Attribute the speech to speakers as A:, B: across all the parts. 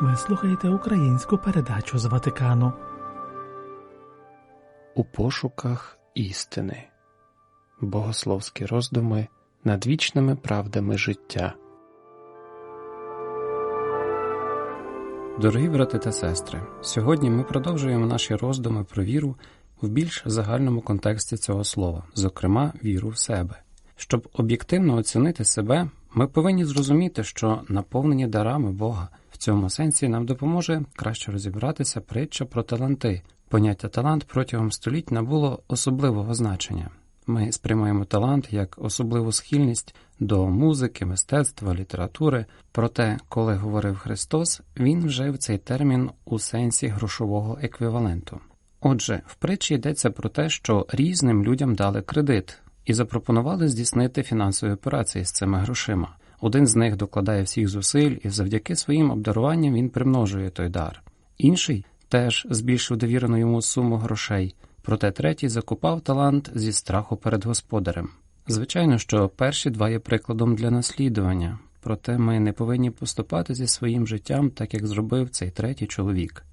A: Ви слухаєте українську передачу з Ватикану.
B: У пошуках істини. Богословські роздуми над вічними правдами життя. Дорогі брати та сестри, сьогодні ми продовжуємо наші роздуми про віру в більш загальному контексті цього слова, зокрема, віру в себе. Щоб об'єктивно оцінити себе, ми повинні зрозуміти, що наповнені дарами Бога в цьому сенсі нам допоможе краще розібратися притча про таланти. Поняття талант протягом століть набуло особливого значення. Ми сприймаємо талант як особливу схильність до музики, мистецтва, літератури. Проте, коли говорив Христос, він вжив цей термін у сенсі грошового еквіваленту. Отже, в притчі йдеться про те, що різним людям дали кредит і запропонували здійснити фінансові операції з цими грошима. Один з них докладає всіх зусиль, і завдяки своїм обдаруванням він примножує той дар. Інший теж збільшив довірену йому суму грошей, проте третій закупав талант зі страху перед господарем. Звичайно, що перші два є прикладом для наслідування, проте ми не повинні поступати зі своїм життям, так як зробив цей третій чоловік.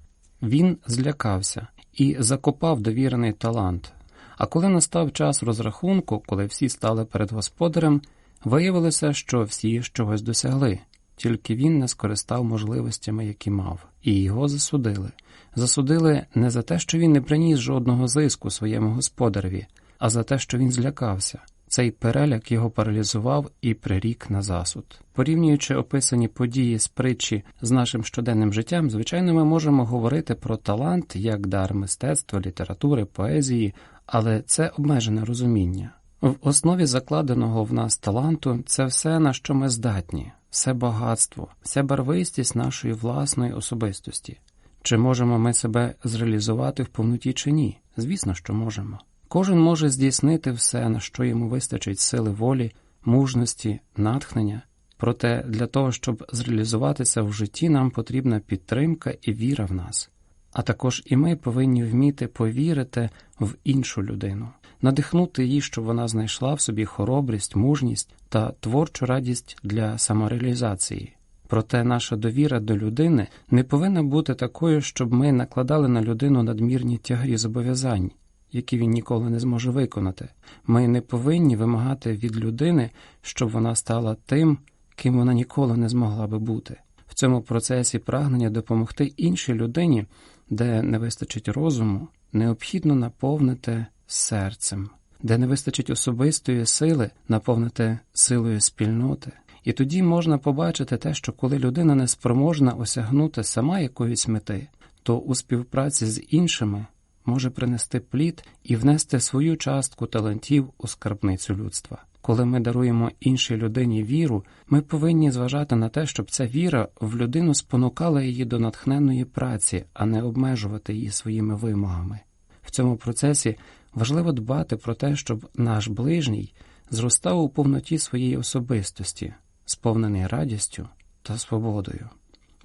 B: Він злякався і закопав довірений талант. А коли настав час розрахунку, коли всі стали перед господарем, виявилося, що всі чогось досягли, тільки він не скористав можливостями, які мав, і його засудили. Засудили не за те, що він не приніс жодного зиску своєму господареві, а за те, що він злякався. Цей переляк його паралізував і прирік на засуд. Порівнюючи описані події з притчі з нашим щоденним життям, звичайно, ми можемо говорити про талант як дар мистецтва, літератури, поезії, але це обмежене розуміння. В основі закладеного в нас таланту це все, на що ми здатні, все багатство, вся барвистість нашої власної особистості. Чи можемо ми себе зреалізувати в повноті чи ні? Звісно, що можемо. Кожен може здійснити все, на що йому вистачить сили волі, мужності, натхнення. Проте для того, щоб зреалізуватися в житті, нам потрібна підтримка і віра в нас. А також і ми повинні вміти повірити в іншу людину, надихнути її, щоб вона знайшла в собі хоробрість, мужність та творчу радість для самореалізації. Проте наша довіра до людини не повинна бути такою, щоб ми накладали на людину надмірні тягарі зобов'язань, які він ніколи не зможе виконати. Ми не повинні вимагати від людини, щоб вона стала тим, ким вона ніколи не змогла би бути. В цьому процесі прагнення допомогти іншій людині, де не вистачить розуму, необхідно наповнити серцем, де не вистачить особистої сили, наповнити силою спільноти. І тоді можна побачити те, що коли людина не спроможна осягнути сама якоїсь мети, то у співпраці з іншими може принести плід і внести свою частку талантів у скарбницю людства. Коли ми даруємо іншій людині віру, ми повинні зважати на те, щоб ця віра в людину спонукала її до натхненної праці, а не обмежувати її своїми вимогами. В цьому процесі важливо дбати про те, щоб наш ближній зростав у повноті своєї особистості, сповнений радістю та свободою.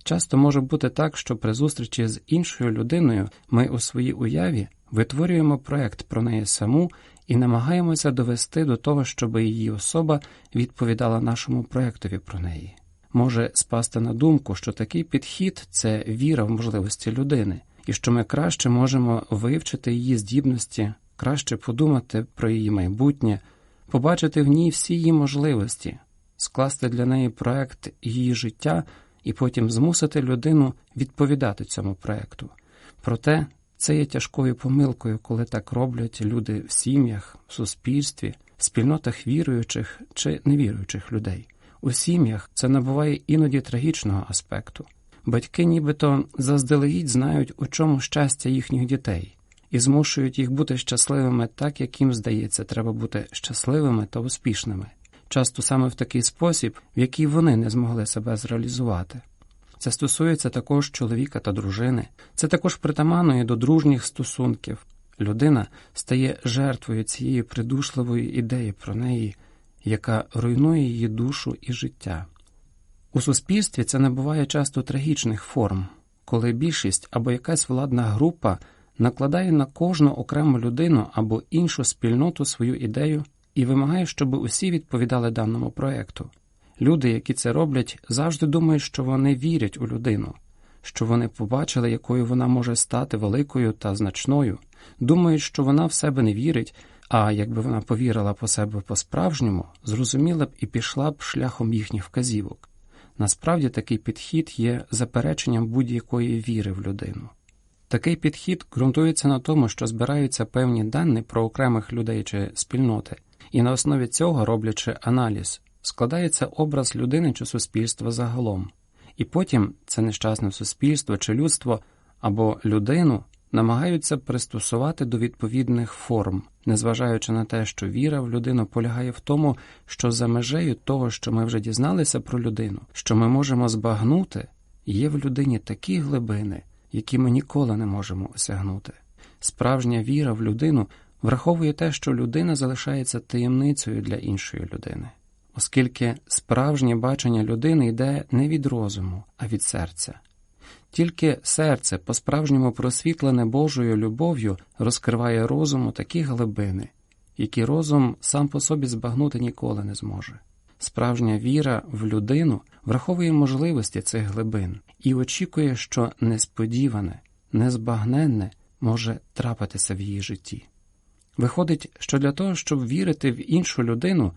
B: Часто може бути так, що при зустрічі з іншою людиною ми у своїй уяві витворюємо проект про неї саму і намагаємося довести до того, щоб її особа відповідала нашому проектові про неї. Може спасти на думку, що такий підхід це віра в можливості людини, і що ми краще можемо вивчити її здібності, краще подумати про її майбутнє, побачити в ній всі її можливості, скласти для неї проект її життя і потім змусити людину відповідати цьому проекту. Проте це є тяжкою помилкою, коли так роблять люди в сім'ях, в суспільстві, в спільнотах віруючих чи невіруючих людей. У сім'ях це набуває іноді трагічного аспекту. Батьки нібито заздалегідь знають, у чому щастя їхніх дітей, і змушують їх бути щасливими так, як їм здається, треба бути щасливими та успішними, часто саме в такий спосіб, в який вони не змогли себе зреалізувати. Це стосується також чоловіка та дружини, це також притаманує до дружніх стосунків. Людина стає жертвою цієї придушливої ідеї про неї, яка руйнує її душу і життя. У суспільстві це набуває часто трагічних форм, коли більшість або якась владна група накладає на кожну окрему людину або іншу спільноту свою ідею і вимагає, щоб усі відповідали даному проекту. Люди, які це роблять, завжди думають, що вони вірять у людину, що вони побачили, якою вона може стати великою та значною, думають, що вона в себе не вірить, а якби вона повірила по себе по-справжньому, зрозуміла б і пішла б шляхом їхніх вказівок. Насправді такий підхід є запереченням будь-якої віри в людину. Такий підхід ґрунтується на тому, що збираються певні дані про окремих людей чи спільноти, і на основі цього, роблячи аналіз, складається образ людини чи суспільства загалом, і потім це нещасне суспільство чи людство або людину намагаються пристосувати до відповідних форм, незважаючи на те, що віра в людину полягає в тому, що за межею того, що ми вже дізналися про людину, що ми можемо збагнути, є в людині такі глибини, які ми ніколи не можемо осягнути. Справжня віра в людину враховує те, що людина залишається таємницею для іншої людини, оскільки справжнє бачення людини йде не від розуму, а від серця. Тільки серце, по-справжньому просвітлене Божою любов'ю, розкриває розуму такі глибини, які розум сам по собі збагнути ніколи не зможе. Справжня віра в людину враховує можливості цих глибин і очікує, що несподіване, незбагненне може трапитися в її житті. Виходить, що для того, щоб вірити в іншу людину,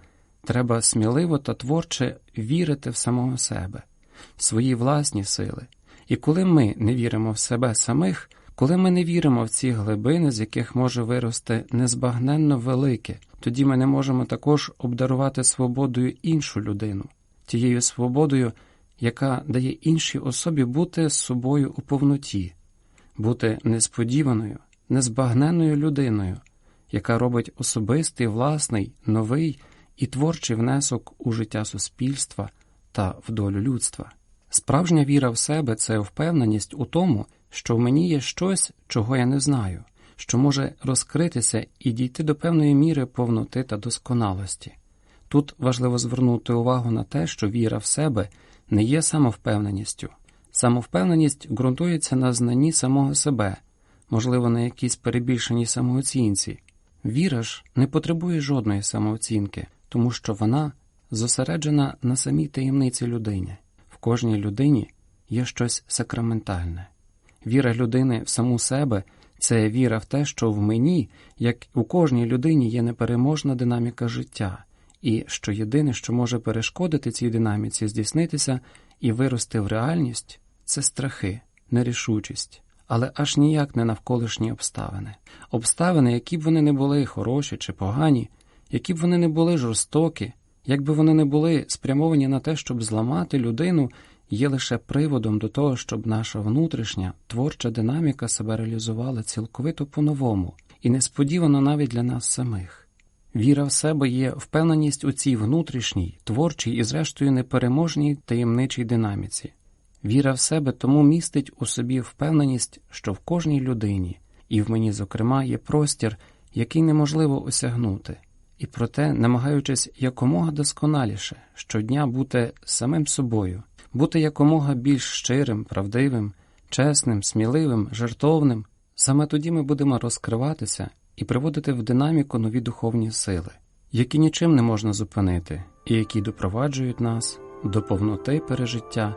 B: треба сміливо та творче вірити в самого себе, в свої власні сили. І коли ми не віримо в себе самих, коли ми не віримо в ці глибини, з яких може вирости незбагненно велике, тоді ми не можемо також обдарувати свободою іншу людину, тією свободою, яка дає іншій особі бути з собою у повноті, бути несподіваною, незбагненною людиною, яка робить особистий, власний, новий і творчий внесок у життя суспільства та в долю людства. Справжня віра в себе це впевненість у тому, що в мені є щось, чого я не знаю, що може розкритися і дійти до певної міри повноти та досконалості. Тут важливо звернути увагу на те, що віра в себе не є самовпевненістю. Самовпевненість ґрунтується на знанні самого себе, можливо, на якійсь перебільшеній самооцінці. Віра ж не потребує жодної самооцінки, тому що вона зосереджена на самій таємниці людині кожній людині є щось сакраментальне. Віра людини в саму себе це віра в те, що в мені, як у кожній людині, є непереможна динаміка життя, і що єдине, що може перешкодити цій динаміці, здійснитися і вирости в реальність, це страхи, нерішучість, але аж ніяк не навколишні обставини, обставини, які б вони не були хороші чи погані, які б вони не були жорстокі. Якби вони не були спрямовані на те, щоб зламати людину, є лише приводом до того, щоб наша внутрішня творча динаміка себе реалізувала цілковито по-новому і несподівано навіть для нас самих. Віра в себе є впевненість у цій внутрішній, творчій і, зрештою, непереможній таємничій динаміці. Віра в себе тому містить у собі впевненість, що в кожній людині, і в мені, зокрема, є простір, який неможливо осягнути. І проте, намагаючись якомога досконаліше щодня бути самим собою, бути якомога більш щирим, правдивим, чесним, сміливим, жертовним, саме тоді ми будемо розкриватися і приводити в динаміку нові духовні сили, які нічим не можна зупинити, і які допроваджують нас до повноти пережиття